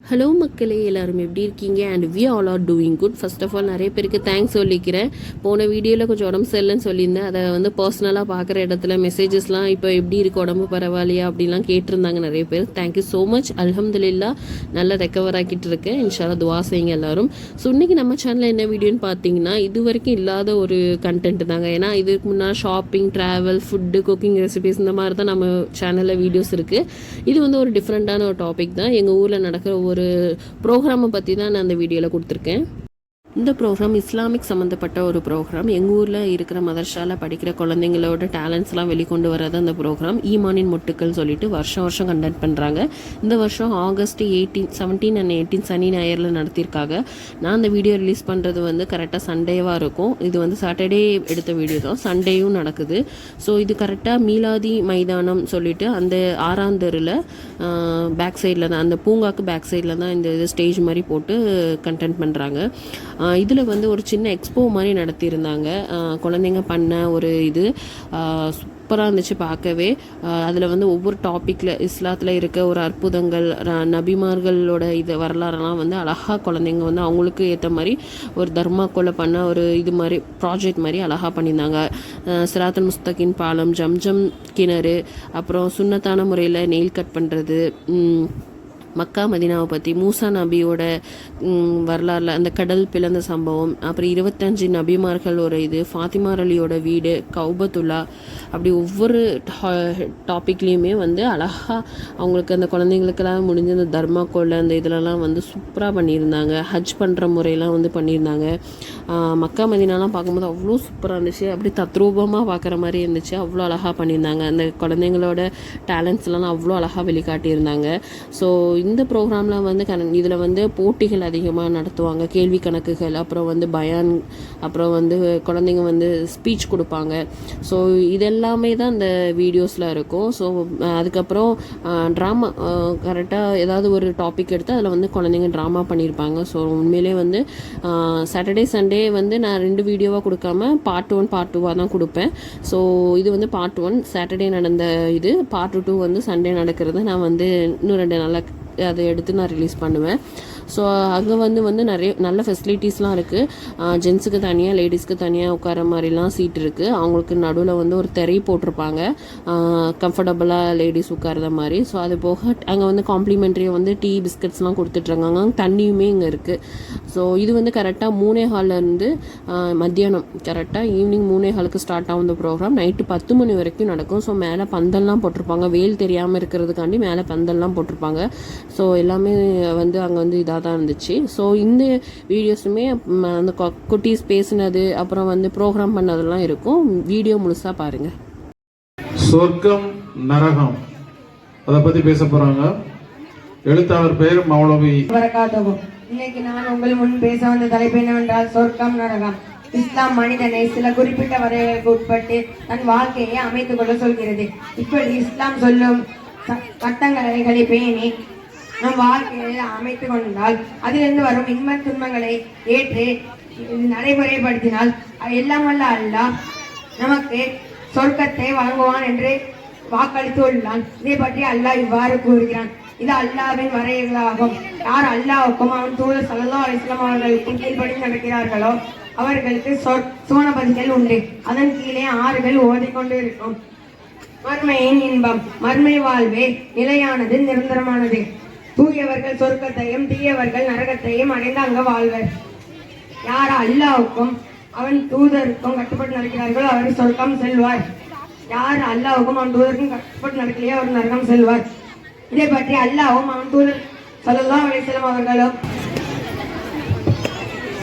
Hello மக்களே எல்லாரும் எப்படி இருக்கீங்க? And we all are doing good first of all நிறைய பேருக்கு தேங்க்ஸ் சொல்லிக்கிறேன். போன வீடியோவில் கொஞ்சம் உடம்பு சரியில்லைன்னு சொல்லியிருந்தேன். அதை வந்து பர்சனலாக பார்க்குற இடத்துல மெசேஜஸ்லாம் இப்போ எப்படி இருக்குது உடம்பு பரவாயில்லையா அப்படிலாம் கேட்டிருந்தாங்க நிறைய பேர். தேங்க்யூ ஸோ மச் அல்ஹம்துலில்லா நல்லா ரெக்கவர் ஆக்கிட்டு இருக்கேன். இன்ஷாலா துவா செய்யுங்க எல்லாரும். ஸோ இன்னைக்கு நம்ம சேனலில் என்ன வீடியோன்னு பார்த்தீங்கன்னா இது வரைக்கும் இல்லாத ஒரு கண்டென்ட் தாங்க. ஏன்னா இதுக்கு முன்னால் shopping travel food cooking recipes இந்த மாதிரி தான் நம்ம சேனலில் வீடியோஸ் இருக்குது இது வந்து ஒரு டிஃப்ரெண்ட்டான ஒரு டாபிக் தான். எங்கள் ஊரில் நடக்கிற ஒரு ப்ரோக்ராமை பற்றி தான் நான் அந்த வீடியோவில் கொடுத்துருக்கேன். இந்த ப்ரோக்ராம் இஸ்லாமிக் சம்மந்தப்பட்ட ஒரு ப்ரோக்ராம் எங்கள் ஊரில் இருக்கிற மதர்ஷாவில் படிக்கிற குழந்தைங்களோட டேலண்ட்ஸ்லாம் வெளிக்கொண்டு வர்றது அந்த ப்ரோக்ராம் ஈமானின் முட்டுக்கள் சொல்லிட்டு வருஷம் வருஷம் கண்டக்ட் பண்ணுறாங்க இந்த வருஷம் August eighteen seventeen and eighteen சனி ஞாயிறில் நடத்தியிருக்காங்க. நான் அந்த வீடியோ ரிலீஸ் பண்ணுறது வந்து கரெக்டாக சண்டேவாக இருக்கும். இது வந்து சாட்டர்டே எடுத்த வீடியோ தான். சண்டேயும் நடக்குது. ஸோ இது கரெக்டாக மீலாதி மைதானம் சொல்லிட்டு அந்த ஆறாம் தெருவில் பேக் சைடில் தான் அந்த பூங்காக்கு பேக் சைடில் தான் இந்த இது ஸ்டேஜ் மாதிரி போட்டு கண்டென்ட் பண்ணுறாங்க இதில் வந்து ஒரு சின்ன எக்ஸ்போ மாதிரி நடத்தியிருந்தாங்க. குழந்தைங்க பண்ண ஒரு இது. சூப்பராக இருந்துச்சு பார்க்கவே. அதில் வந்து ஒவ்வொரு டாப்பிக்கில் இஸ்லாத்தில் இருக்க ஒரு அற்புதங்கள் ர- நபிமார்களோட இது வரலாறெல்லாம் வந்து அழகாக குழந்தைங்க வந்து அவங்களுக்கு ஏற்ற மாதிரி ஒரு தர்மாக்கோல பண்ண ஒரு இது மாதிரி ப்ராஜெக்ட் மாதிரி அழகாக பண்ணியிருந்தாங்க. சிராத்தல் முஸ்தகின் பாலம் ஜம்ஜம் கிணறு அப்புறம் சுண்ணத்தான முறையில் நெயில் கட் பண்ணுறது மக்கா மதினாவை பற்றி மூசா நபியோட வரலாறில் வரலாறுல அந்த கடல் பிளந்த சம்பவம் அப்புறம் இருபத்தஞ்சு நபிமார்கள் ஒரு இது ஃபாத்திமார் அலியோட வீடு கௌபத்துல்லா அப்படி ஒவ்வொரு டாப்பிக்லேயுமே வந்து அழகாக அவங்களுக்கு அந்த குழந்தைங்களுக்கெல்லாம் முடிஞ்ச அந்த தர்மாக்கோல் அந்த இதிலலாம் வந்து சூப்பராக பண்ணியிருந்தாங்க. ஹஜ் பண்ணுற முறையெல்லாம் வந்து பண்ணியிருந்தாங்க. மக்கா மதினாலாம் பார்க்கும்போது அவ்வளோ சூப்பராக இருந்துச்சு. அப்படி தத்ரூபமாக பார்க்குற மாதிரி இருந்துச்சு. அவ்வளோ அழகாக பண்ணியிருந்தாங்க. அந்த குழந்தைங்களோட டேலண்ட்ஸ்லாம் அவ்வளோ அழகாக வெளிக்காட்டியிருந்தாங்க. ஸோ இந்த ப்ரோக்ராமில் வந்து கண இதில் வந்து போட்டிகள் அதிகமாக நடத்துவாங்க. கேள்வி கணக்குகள் அப்புறம் வந்து பயான் அப்புறம் வந்து குழந்தைங்க வந்து ஸ்பீச் கொடுப்பாங்க. ஸோ இதெல்லாமே தான் இந்த வீடியோஸில் இருக்கும். ஸோ அதுக்கப்புறம் ட்ராமா கரெக்டாக ஏதாவது ஒரு டாபிக் எடுத்து அதில் வந்து குழந்தைங்க ட்ராமா பண்ணியிருப்பாங்க. ஸோ உண்மையிலே வந்து சாட்டர்டே சண்டே வந்து நான் ரெண்டு வீடியோவாக கொடுக்காம பார்ட் ஒன் பார்ட் டூவாக தான் கொடுப்பேன். ஸோ இது வந்து பார்ட் ஒன் சாட்டர்டே நடந்த இது. பார்ட் டூ வந்து சண்டே நடக்கிறது நான் வந்து இன்னும் ரெண்டு நாளாக அதை எடுத்து நான் ரிலீஸ் பண்ணுவேன். ஸோ அங்கே வந்து வந்து நிறைய நல்ல ஃபெசிலிட்டிஸ்லாம் இருக்குது ஜென்ஸுக்கு தனியாக லேடிஸ்க்கு தனியாக உட்கார மாதிரிலாம் சீட் இருக்குது அவங்களுக்கு நடுவில் வந்து ஒரு திரை போட்டிருப்பாங்க. கம்ஃபர்டபுளாக லேடிஸ் உட்கார்ற மாதிரி. ஸோ அது போக அங்கே வந்து காம்ப்ளிமெண்ட்ரியாக வந்து டீ பிஸ்கட்ஸ்லாம் கொடுத்துட்ருக்காங்க. தண்ணியுமே இங்கே இருக்குது ஸோ இது வந்து கரெக்டாக மூணே ஹால்லேருந்து மத்தியானம். கரெக்டாக ஈவினிங் மூணே ஹாலுக்கு ஸ்டார்ட் ஆகும் இந்த ப்ரோக்ராம் நைட்டு பத்து மணி வரைக்கும் நடக்கும். ஸோ மேலே பந்தல்லாம் போட்டிருப்பாங்க. வெயில் தெரியாமல் இருக்கிறதுக்காண்டி மேலே பந்தல்லாம் போட்டிருப்பாங்க. ஸோ எல்லாமே வந்து அங்கே வந்து இதாக தான் இருந்துச்சு. ஸோ இந்த வீடியோஸுமே அந்த குட்டீஸ் பேசினது அப்புறம் வந்து ப்ரோக்ராம் பண்ணதெல்லாம் இருக்கும். வீடியோ முழுசாக பாருங்கள் சொர்க்கம் நரகம். அதை பத்தி பேச போறாங்க. எழுத்தாளர் பேர் மௌலவி. இன்னைக்கு நான் உங்கள் முன் பேச வந்த தலைப்பு என்னவென்றால் சொர்க்கம் நரகம். இஸ்லாம் மனிதனை சில குறிப்பிட்ட வரையறைகளுக்கு உட்பட்டு தன் வாழ்க்கையை அமைத்துக் கொள்ள சொல்கிறது. இப்படி இஸ்லாம் சொல்லும் சட்டங்களை பேணி நம் வாழ்க்கையை அமைத்துக் கொண்டால் அதிலிருந்து வரும் இன்ப துன்பங்களை ஏற்று நடைமுறைப்படுத்தினால் எல்லாம் வல்ல அல்லாஹ் நமக்கு சொர்க்கத்தை வழங்குவான் என்று வாக்களித்து உள்ளான் இதை பற்றி அல்லாஹ் இவ்வாறு கூறுகிறான். இது அல்லாஹ்வின் வரையாகும் யார் அல்லாவுக்கும் அவன் தூதர் சல்லா அலிஸ்லாம் அவர்களுக்கும் கீழ்படி நடக்கிறார்களோ அவர்களுக்கு சொற் சோனபதிகள் உண்டு. அதன் கீழே ஆறுகள் ஓடிக்கொண்டு இருக்கும். மர்மையின் இன்பம் மர்மை வாழ்வே நிலையானது நிரந்தரமானது. தூயவர்கள் சொர்க்கத்தையும் தீயவர்கள் நரகத்தையும் அடைந்து அங்க வாழ்வர். யார் அல்லாவுக்கும் அவன் தூதருக்கும் கட்டுப்பட்டு நடக்கிறார்களோ அவர் சொர்க்கம் செல்வார். யார் அல்லாவுக்கும் அவன் தூதருக்கும் கட்டுப்பட்டு நடக்கலையோ அவர் நரகம் செல்வார். இதை பற்றி அல்லாவும் அவன் தூதர் சொல்லலாம் அலிஸ்லாம் அவர்களும்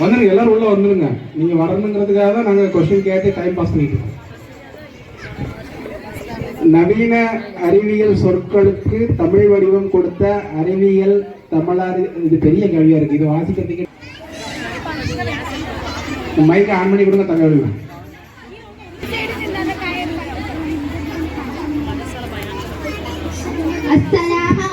வந்துருங்க எல்லாரும் உள்ள வந்துருங்க. நீங்க வரணுங்கிறதுக்காக தான் நாங்க கொஸ்டின் கேட்டு டைம் பாஸ் பண்ணிட்டு இருக்கோம். நவீன அறிவியல் சொற்களுக்கு தமிழ் வடிவம் கொடுத்த அறிவியல் தமிழாறு இது பெரிய கவியா இருக்கு. இது வாசிக்கிறதுக்கு மைக்கை ஆன் பண்ணி கொடுங்க தமிழ் அஸ்ஸலாமு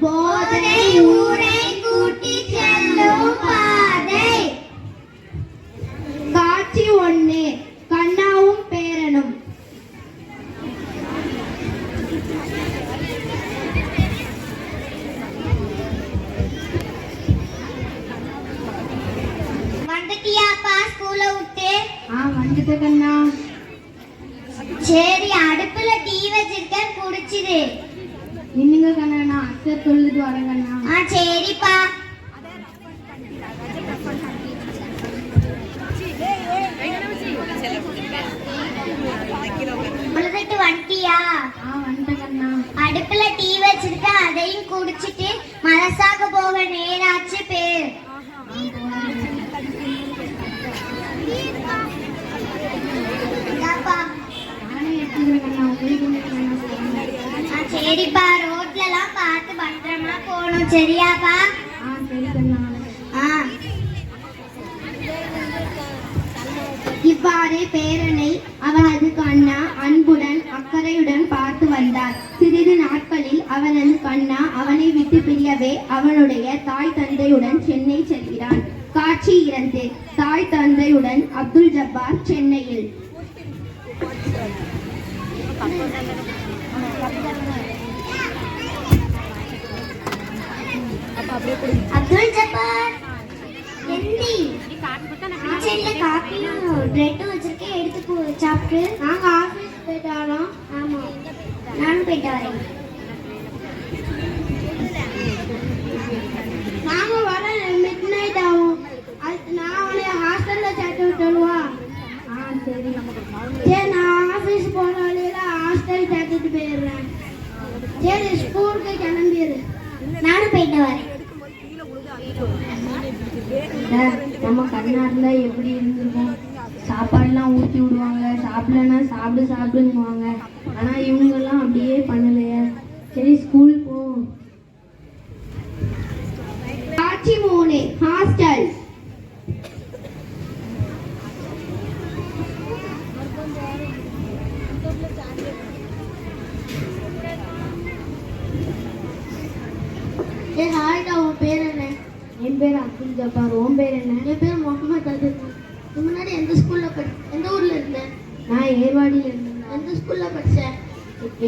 போதனை ஊரை கூட்டி செல்லும் பாதை. காட்சி ஒண்ணு. வந்துட்ட கண்ணா. சரி அடுப்புல டீ வச்சிருக்கேன் குடிச்சிரு நின்னுங்க கண்ணா நான் அத்தை தொழுதுட்டு வரேன் கண்ணா. ஆ சரிப்பா. வந்துட்டியா அடுப்புல டீ வச்சிருக்கேன் அதையும் குடிச்சிட்டு மனசாக போக நேராச்சு பேர் இந்தாப்பா. நானே எடுத்துக்கிறேன் கண்ணா உங்களுக்கு என்ன கண்ணா சொல்லுங்க. ஆ, சரிப்பா ரோட்ல எல்லாம் பார்த்து பத்திரமா போகணும் சரியாப்பா ஆ சரி கண்ணா ஆ இவ்வாறே பேரனை அவனது கண்ணா அன்புடன் அக்கறையுடன் பார்த்து வந்தார் சிறிது நாட்களில் அவனது கண்ணா அவனை விட்டு பிரியவே அவனுடைய தாய் தந்தையுடன் சென்னை செல்கிறான் காட்சி இரண்டு தாய் தந்தையுடன் அப்துல் ஜப்பார் சென்னையில். அப்துல் ஜப்பார் காப்பியும் பிரெட்டும் வச்சிருக்கேன். எடுத்து நாங்க ஆபீஸ் நானும் போயிட்டு வரேன். நாங்க வர மிட் நைட் ஆகும் அது நான் அவனை ஹாஸ்டல்ல சேர்த்து விட்டுருவா சரி சரி நான் ஆபீஸ் போற வழியில ஹாஸ்டல் சேர்த்துட்டு போயிடுறேன் சரி ஸ்கூலுக்கு கிளம்பிடு நானும் போயிட்டு வரேன் நம்ம கண்ணா இருந்தா எப்படி இருந்திருக்கும் சாப்பாடுலாம் ஊட்டி விடுவாங்க சாப்பிடலன்னா சாப்பிடு சாப்பிடுங்குவாங்க ஆனா இவங்கெல்லாம் அப்படியே பண்ணலையே சரி ஸ்கூல் போ காட்சி மூணு ஹாஸ்டல் ஏ ஹாய்டா உன் பேர் என்ன? என் பேர் அப்துல் ஜப்பார். உன் பேர் என்ன? என் பேர் முகமது அதிர் முன்னாடி எந்த ஸ்கூல்ல படி எந்த ஊர்ல இருந்த? நான் ஏர்வாடியில இருந்தேன் எந்த ஸ்கூல்ல படிச்ச?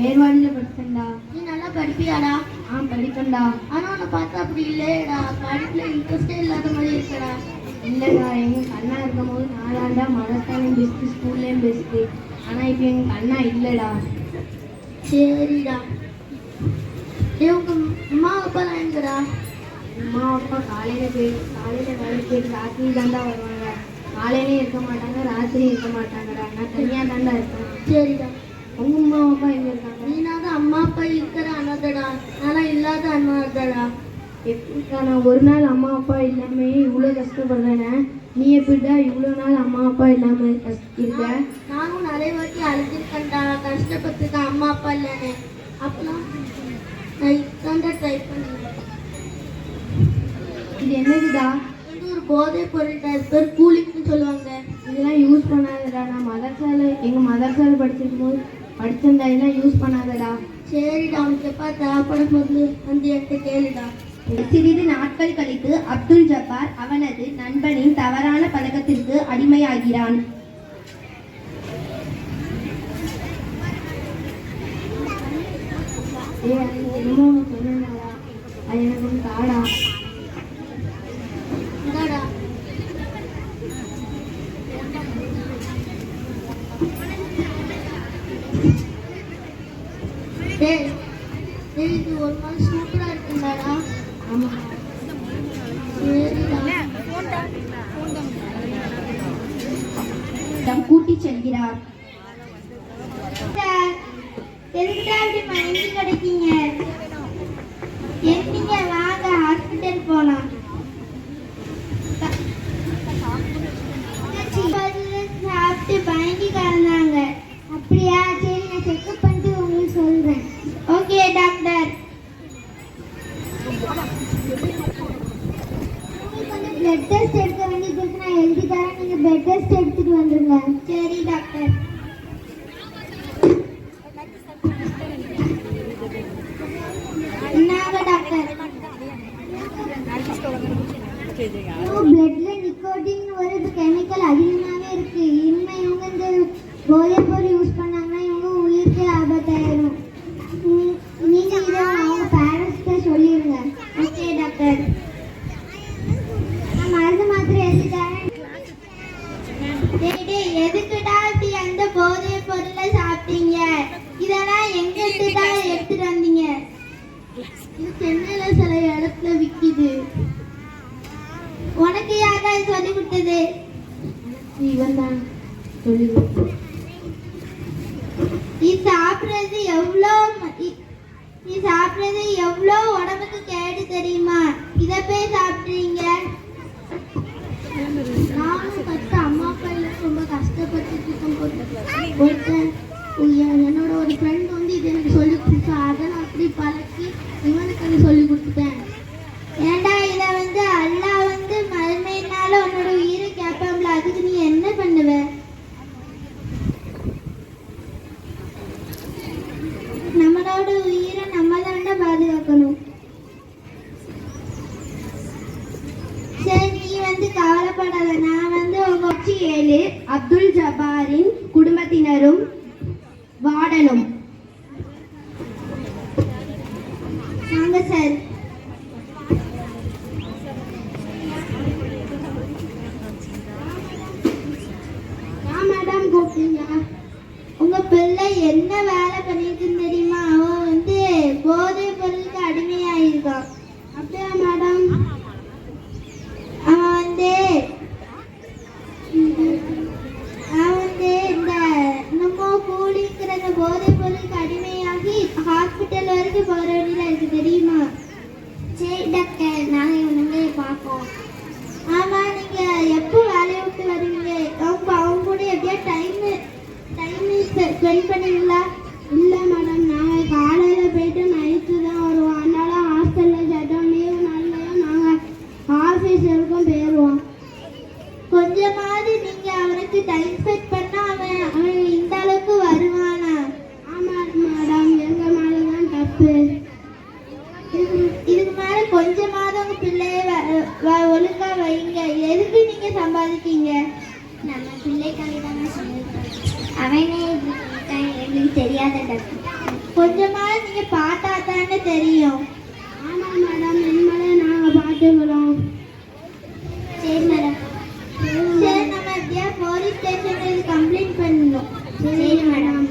ஏர்வாடியில படிச்சேன்டா. நீ நல்லா படிப்பியாடா? ஆ படிப்பேன்டா. ஆனா உன்னை பார்த்தா அப்படி இல்லையேடா. படிப்புல இன்ட்ரெஸ்டே இல்லாத மாதிரி இருக்கடா. இல்லைடா எங்க கண்ணா இருக்கும் போது நாலாண்டா மதத்தாலையும் பெஸ்ட்டு ஸ்கூல்லையும் பெஸ்ட்டு ஆனா இப்போ எங்க கண்ணா இல்லைடா. சரிடா ஏய் உங்க அம்மா அப்பா எங்கடா அம்மா அப்பா காலையில போய் காலையில வேலைக்கு ராத்திரி தாண்டா வருவாங்க. காலையிலயும் இருக்க மாட்டாங்க ராத்திரியும் இருக்க மாட்டாங்கடா. நான் தனியா தாண்டா இருக்கேன். சரிடா. உங்க அம்மா அப்பா எங்க இருக்காங்க? நீனாவது அம்மா அப்பா இருக்கிற அனாதடா ஆனா இல்லாத அனாதடா எப்படிடா நான் ஒரு நாள் அம்மா அப்பா இல்லாம இவ்வளோ கஷ்டப்படுறேனே? நீ எப்படிடா இவ்வளோ நாள் அம்மா அப்பா இல்லாம கஷ்ட- இருக்க? நானும் நிறைய வாட்டி அழுதுருக்கேன்டா. கஷ்டப்பட்டுருக்கேன் அம்மா அப்பா இல்லைன்னு அப்பெல்லாம் நான் ட்ரை பண்ணேன். இது என்னதுடா? இது ஒரு போதை பொருள்டா இது பேர் கூலிங்னு சொல்லுவாங்க. இதெல்லாம் யூஸ் பண்ணாதடா. நான் மதர்சால எங்க மதர்சால படிச்சிருக்கும் போது படிச்சிருந்தா இதெல்லாம் யூஸ் பண்ணாதடா. சரிடா உனக்கு எப்பா தேவைப்படும் போது வந்து என்கிட்ட கேளுடா. சிறிது நாட்கள் கழித்து அப்துல் ஜப்பார் அவனது நண்பனின் தவறான பழக்கத்திற்கு அடிமையாகிறான். அது என்னமோ அது எனக்கு ஒன்று டேய் டேய் இது ஒரு மாதிரி ലാഭതര எவ்வளோ உடம்புக்கு கேடு தெரியுமா? இதை போய் சாப்பிட்றீங்க? நானும் பத்து அம்மா அப்பா ரொம்ப கஷ்டப்பட்டு இருக்கும்போது என்னோட ஒரு ஃப்ரெண்ட் வந்து இது எனக்கு சொல்லி கொடுத்தா அதை நான் அப்படி பழக்கி இவனுக்கு அது சொல்லி கொடுத்துட்டேன் ஏன்டா இதை வந்து அல்லாஹ் வந்து மறுமையினால உன்னோட உயிரை கேட்பாம்ல அதுக்கு நீ என்ன பண்ணுவ நம்மளோட உயிரை நம்ம தாண்டா பாதுகாக்கணும் சரி நீ வந்து கவலைப்படாத. நான் வந்து உங்க ஏழு அப்துல் ஜபாரின் குடும்பத்தினரும் வார்டனும் வாங்க சார் ஏன் மேடம் கூப்பிட்டீங்க உங்க பிள்ளை என்ன வேலை பண்ணிருக்குன்னு தெரியுமா அவன் வந்து போதைப் பொருளுக்கு அடிமையாயிருக்கான் அப்படியா மேடம் அவன் வந்து அவன் வந்து இந்த என்னமோ கூலிங்கிற அந்த போதைப் பொருளுக்கு அடிமையாகி ஹாஸ்பிட்டல் வரைக்கும் போகிற வழியில் இருக்கு தெரியுமா சரி டாக்டர் நாங்கள் இவனுங்க பார்ப்போம் ஆமாம் நீங்கள் எப்போ வேலையை விட்டு வருவீங்க அவங்க அவங்க கூட எப்படியா டைம் டைம் ஸ்பெண்ட் பண்ணுவீங்களா இல்லை மேடம் நாங்கள் காலையில் போயிட்டு நைட்டு தான் வருவோம் அதனால ஹாஸ்டலில் சேர்த்தோம் லீவு நாள்லையும் நாங்கள் ஆஃபீஸ் வரைக்கும் போயிடுவோம் கொஞ்சமாவது நீங்க அவனுக்கு டைம் ஸ்பெண்ட் பண்ணா அவன் அவன் இந்த அளவுக்கு வருவானா ஆமா மேடம் எங்க மேலதான் தப்பு இதுக்கு- இதுக்கு மேல கொஞ்சமாவது உங்க பிள்ளைய வ- வ- ஒழுங்கா வைங்க எதுக்கு சம்பாதிக்கீங்க நம்ம பிள்ளைக்காக தான் சொல்லியிருக்கோம் அவனே எங்களுக்கு தெரியாத கொஞ்சமாவது நீங்க பார்த்தா தானே தெரியும். ஆமா மேடம் இனிமேல நாங்க பார்த்துக்கிறோம். சரி மேடம். சரி நம்ம எப்படியா போலீஸ் ஸ்டேஷன்ல கம்ப்ளைண்ட் பண்ணணும். சரி மேடம்.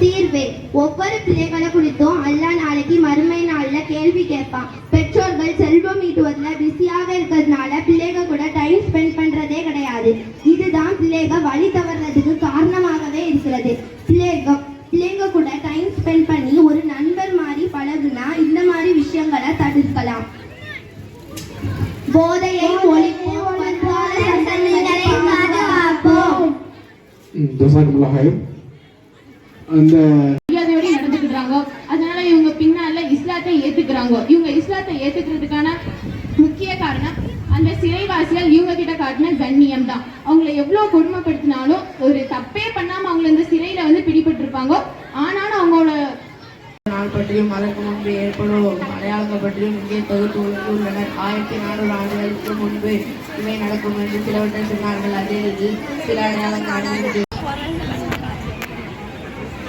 தீர்வு. ஒவ்வொரு பிள்ளைகளை குறித்தும் அல்லாஹ் நாளைக்கு மறுமை நாள்ல கேள்வி கேட்பான். பெற்றோர்கள் செல்வம் ஈட்டுவதில் பிஸியாக இருக்கிறதுனால பிள்ளைங்க கூட டைம் ஸ்பெண்ட் பண்றதே கிடையாது. இதுதான் பிள்ளைங்க வழி தவறுறதுக்கு காரணமாகவே இருக்கிறது. பிள்ளைங்க பிள்ளைங்க கூட டைம் ஸ்பெண்ட் பண்ணி ஒரு நண்பர் மாதிரி பழகுனா இந்த மாதிரி விஷயங்களை தடுக்கலாம் போதையை ஒழிப்போம் பாதுகாப்போம். அந்த இஸ்லாத்தை ஏத்துக்கிறாங்க? இவங்க இஸ்லாத்தை ஏத்துக்கிறதுக்கான முக்கிய காரணம் அந்த சிறைவாசிகள் இவங்க கிட்ட காட்டின கண்ணியம் தான். அவங்கள எவ்வளவு கொடுமைப்படுத்தினாலும் ஒரு தப்பே பண்ணாம அவங்கள இந்த சிறையில வந்து பிடிபட்டிருப்பாங்க? ஆனாலும் அவங்களோட நாள் பற்றியும் அதற்கு முன்பு ஏற்படும். அடையாளங்கள் பற்றியும் இங்கே தொகுத்து உள்ளனர் ஆயிரத்தி நானூறு ஆண்டுகளுக்கு முன்பு இவை நடக்கும் என்று சிலவற்றை சொன்னார்கள். அதில் சில அடையாளங்கள்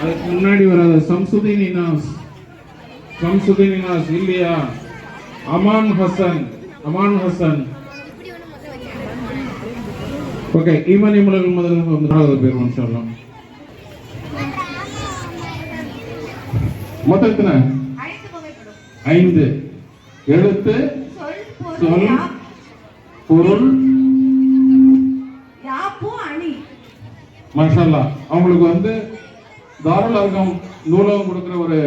அதுக்கு முன்னாடி வராத சம்சுதீன் இனாஸ். சம்சுதீன் இனாஸ் இல்லையா அமான் ஹசன் அமான் ஹசன் ஓகே ஈமான் இமுலல் முதல் நாலாவது பேர் சொல்லலாம் மொத்தம் எத்தனை ஐந்து எழுத்து சொல் பொருள் மஷாலா அவங்களுக்கு வந்து தாராளம் நூலகம் கொடுக்குற ஒரு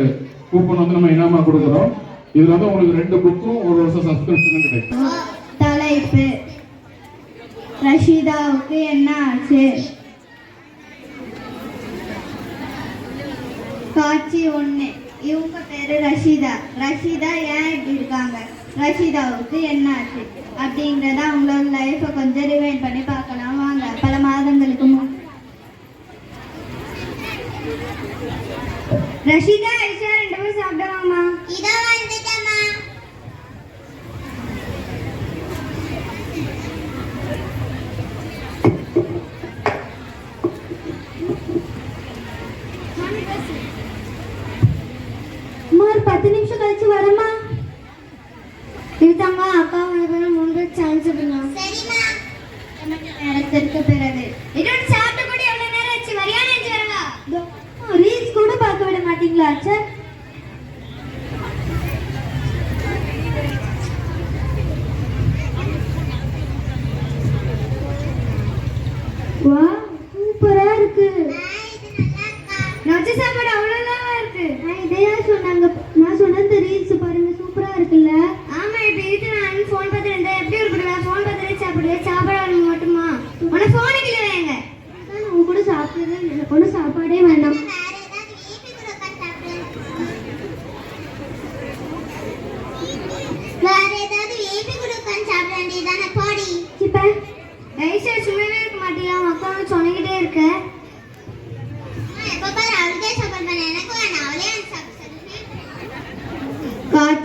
கூப்பன் வந்து நம்ம இனாமா கொடுக்குறோம். இதுல வந்து உங்களுக்கு ரெண்டு புக்கும் ஒரு வருஷம் சப்ஸ்கிரிப்ஷனும் கிடைக்கும். தலைப்பு. ரஷீதாவுக்கு என்ன ஆச்சு? காட்சி ஒன்று இவங்க பேரு ரஷீதா. ரஷீதா ஏன் இப்படி இருக்காங்க? ரஷீதாவுக்கு என்ன ஆச்சு? அப்படிங்கிறத அவங்களோட லைஃப்பை கொஞ்சம் ரிவைண்ட் பண்ணி பார்க்கலாம். வாங்க பல மாதங்களுக்கு முன். ரஷீதா ஐஷா ரெண்டு பேரும் சாப்பிடுவாங்கம்மா இதோ வந்துட்டம்மா அம்மா ஒரு பத்து நிமிஷம் கழிச்சு வரமா இதுதாம்மா அக்கா உனக்கு மூன்று சான்ஸ் இருக்கலாம் சரிம்மா நேரத்திற்கு பிறகு இதோட சாப்பிட்டு கூட எவ்வளவு நேரம் ஆச்சு வரியா நினைச்சு வரங்க ரீல்ஸ் கூட பார்க்க விட மாட்டீங்களா சார்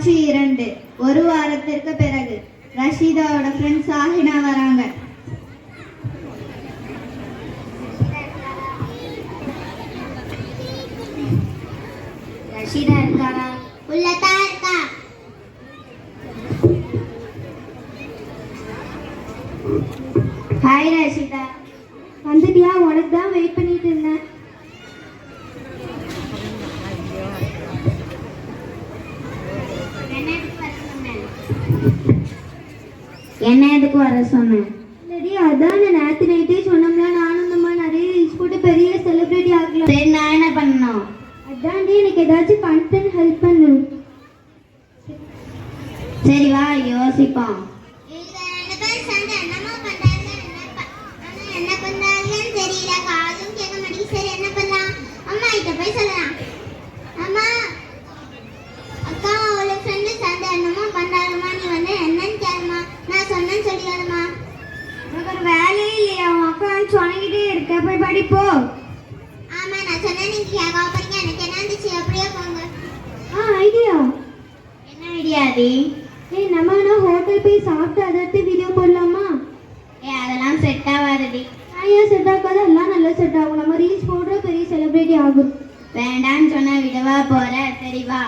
ஃப்ரெண்டு ஒரு வாரத்திற்கு பிறகு ரஷீதாவோட ஃப்ரெண்ட் சாஹினா வராங்க. ரஷீதா இருக்காரா உள்ளதான் இருக்கா? ஹாய் ரஷீதா. வந்துட்டியா? உனக்கு தான் வெயிட் பண்ணிட்டு இருந்தேன். என்ன எதுக்கு வர சொன்னேன் சரி அதான் நேற்று நைட்டே சொன்னோம்ல நானும் இந்த மாதிரி நிறைய ரீல்ஸ் போட்டு பெரிய செலிபிரிட்டி ஆகலாம் சரி நான் என்ன பண்ணணும்? அதான்டி எனக்கு ஏதாச்சும் பண்ணிட்டு ஹெல்ப் பண்ணு. சரி வா யோசிப்போம். என்ன பண்றாங்கன்னு தெரியல. காதும் கேட்க மாட்டேங்குது. சரி என்ன பண்ணலாம்? அம்மா கிட்ட போய் சொல்லலாம். அம்மா அக்கா அவளோட ஃப்ரெண்டு சேர்ந்து என்னமோ பண்றாங்கம்மா நீ வந்து என்னன்னு கேளுமா சொல்லிடுமா உனக்கு ஒரு வேலையே இல்லையா? உன் அக்கா இருக்க. போய் படிப்போ. ஆமா நான் சொன்னேன் நீங்க கேட்க போறீங்க. எனக்கு என்ன இருந்துச்சு அப்படியே போங்க. ஆ ஐடியா. என்ன ஐடியா ஏய் நம்ம நான் ஹோட்டல் போய் சாப்பிட்டு அதை எடுத்து வீடியோ போடலாமா? ஏ அதெல்லாம் செட் ஆகாதுடி ஏன் செட் ஆகாது? எல்லாம் நல்லா செட் ஆகும். நம்ம ரீல்ஸ் போடுற பெரிய செலிபிரிட்டி ஆகும். வேண்டான்னு சொன்ன விடவா போற? சரி வா.